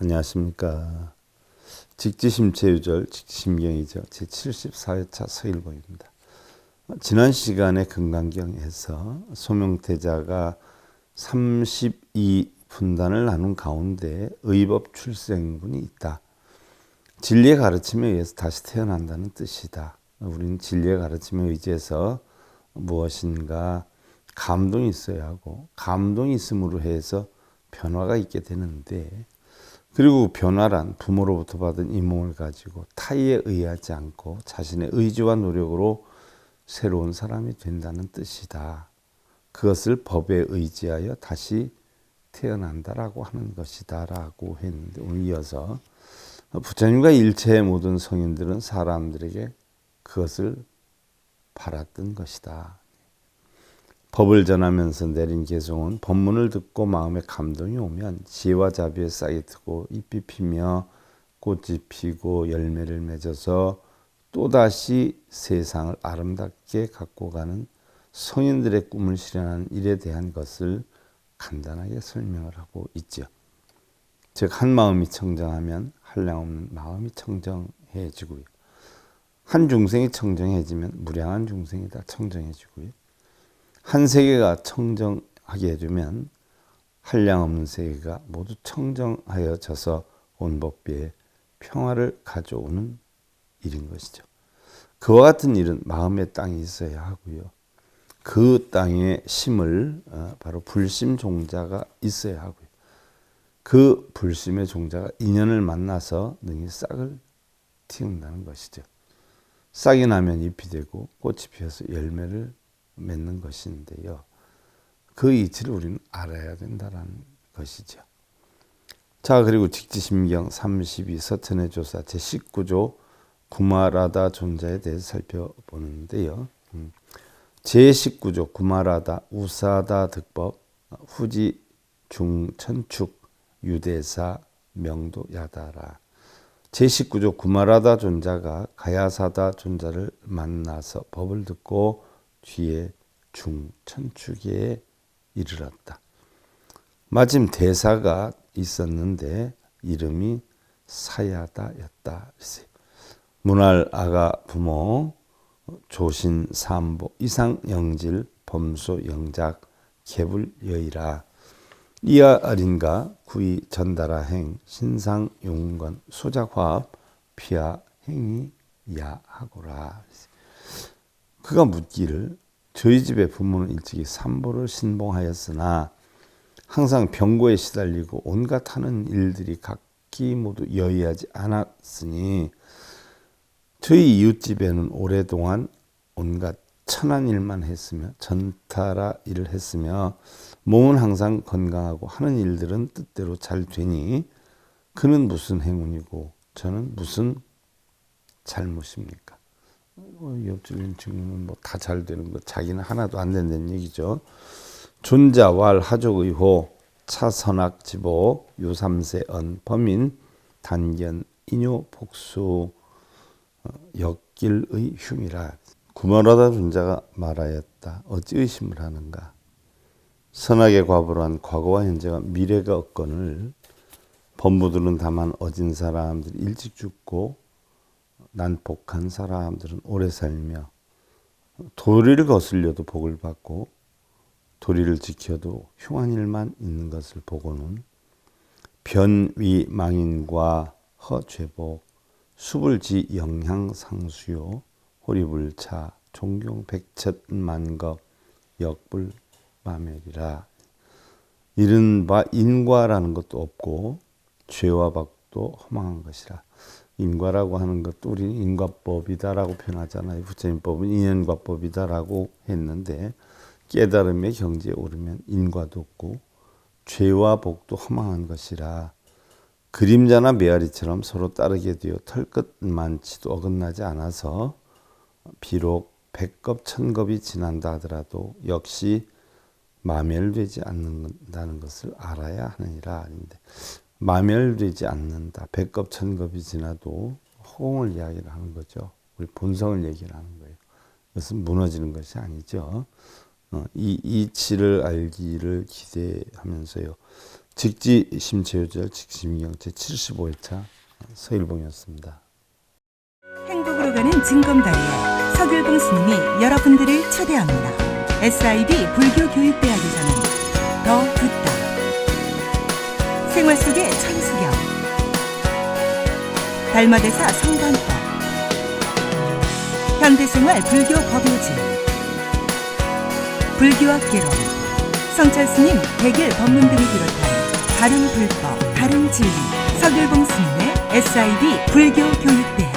안녕하십니까. 직지심체유절, 직지심경이죠. 제 74회차 서일보입니다. 지난 시간에 금강경에서 소명태자가 32 분단을 나눈 가운데 의법 출생군이 있다. 진리의 가르침에 의해서 다시 태어난다는 뜻이다. 우리는 진리의 가르침에 의지해서 무엇인가 감동이 있어야 하고 감동이 있음으로 해서 변화가 있게 되는데 그리고 변화란 부모로부터 받은 이 몸을 가지고 타의에 의하지 않고 자신의 의지와 노력으로 새로운 사람이 된다는 뜻이다. 그것을 법에 의지하여 다시 태어난다라고 하는 것이다라고 했는데 오늘 이어서 부처님과 일체의 모든 성인들은 사람들에게 그것을 바랐던 것이다. 법을 전하면서 내린 개송은 법문을 듣고 마음에 감동이 오면 지혜와 자비에 싹이 트고 잎이 피며 꽃이 피고 열매를 맺어서 또다시 세상을 아름답게 갖고 가는 성인들의 꿈을 실현하는 일에 대한 것을 간단하게 설명을 하고 있죠. 즉, 한 마음이 청정하면 한량없는 마음이 청정해지고요. 한 중생이 청정해지면 무량한 중생이 다 청정해지고요. 한 세계가 청정하게 해주면 한량 없는 세계가 모두 청정하여 져서 온 법비에 평화를 가져오는 일인 것이죠. 그와 같은 일은 마음의 땅이 있어야 하고요. 그 땅에 심을 어, 바로 불심 종자가 있어야 하고요. 그 불심의 종자가 인연을 만나서 능히 싹을 틔운다는 것이죠. 싹이 나면 잎이 되고 꽃이 피어서 열매를 맺는 것인데요. 그 이치를 우리는 알아야 된다는 것이죠. 자, 그리고 직지심경 32 서천의 조사 제19조 구마라다 존자에 대해서 살펴보는데요. 음. 제19조 구마라다 우사다 득법 후지 중천축 유대사 명도 야다라 제19조 구마라다 존자가 가야사다 존자를 만나서 법을 듣고 뒤에 중천축에 이르렀다. 마침 대사가 있었는데 이름이 사야다였다. 문할 아가 부모 조신 삼보 이상 영질 범소 영작 개불 여이라 이하 어린가 구이 전달하 행 신상 용건 소작화합 피하 행이 야하고라. 그가 묻기를 저희 집의 부모는 일찍이 삼보를 신봉하였으나 항상 병고에 시달리고 온갖 하는 일들이 각기 모두 여의하지 않았으니 저희 이웃집에는 오랫동안 온갖 천한 일만 했으며 전타라 일을 했으며 몸은 항상 건강하고 하는 일들은 뜻대로 잘 되니 그는 무슨 행운이고 저는 무슨 잘못입니까? 어, 옆집인 친구는 뭐다 잘 되는 거 자기는 하나도 안 된다는 얘기죠. 존자 왈 하족의호 차선악 지보 유삼세 언 범인 단견 인요 복수 어, 역길의 흉이라 구마하다 존자가 말하였다. 어찌 의심을 하는가? 선악의 과보로 한 과거와 현재와 미래가 없건을 범부들은 다만 어진 사람들이 일찍 죽고 난 복한 사람들은 오래 살며 도리를 거슬려도 복을 받고 도리를 지켜도 흉한 일만 있는 것을 보고는 변위 망인과 허죄복 수불지 영향상수요 호리불차 종경 백천만겁 역불 마멸이라. 이른바 인과라는 것도 없고 죄와 박도 허망한 것이라 인과라고 하는 것도 우리 인과법이다라고 표현하잖아요. 부처님법은 인연과법이다라고 했는데 깨달음의 경지에 오르면 인과도 없고 죄와 복도 허망한 것이라 그림자나 메아리처럼 서로 따르게 되어 털끝만치도 어긋나지 않아서 비록 백겁 천겁이 지난다 하더라도 역시 마멸되지 않는다는 것을 알아야 하느니라 아닌데 마멸되지 않는다. 백겁 천겁이 지나도 허공을 이야기를 하는 거죠. 우리 본성을 얘기를 하는 거예요. 그것은 무너지는 것이 아니죠. 어, 이 이치를 알기를 기대하면서요. 직지심 제요절 직심경 제 75회차 서일봉이었습니다. 행복으로 가는 증검다리에 서글봉 스님이 여러분들을 초대합니다. SIB 불교교육대학에서는 더 듣다. 생활 속의 천수경. 달마대사 성관법. 현대생활 불교 법요지. 불교학 개론. 성철스님 백일 법문 등을 비롯한 다른 불법, 다른 진리. 서글봉 스님의 SIB 불교 교육대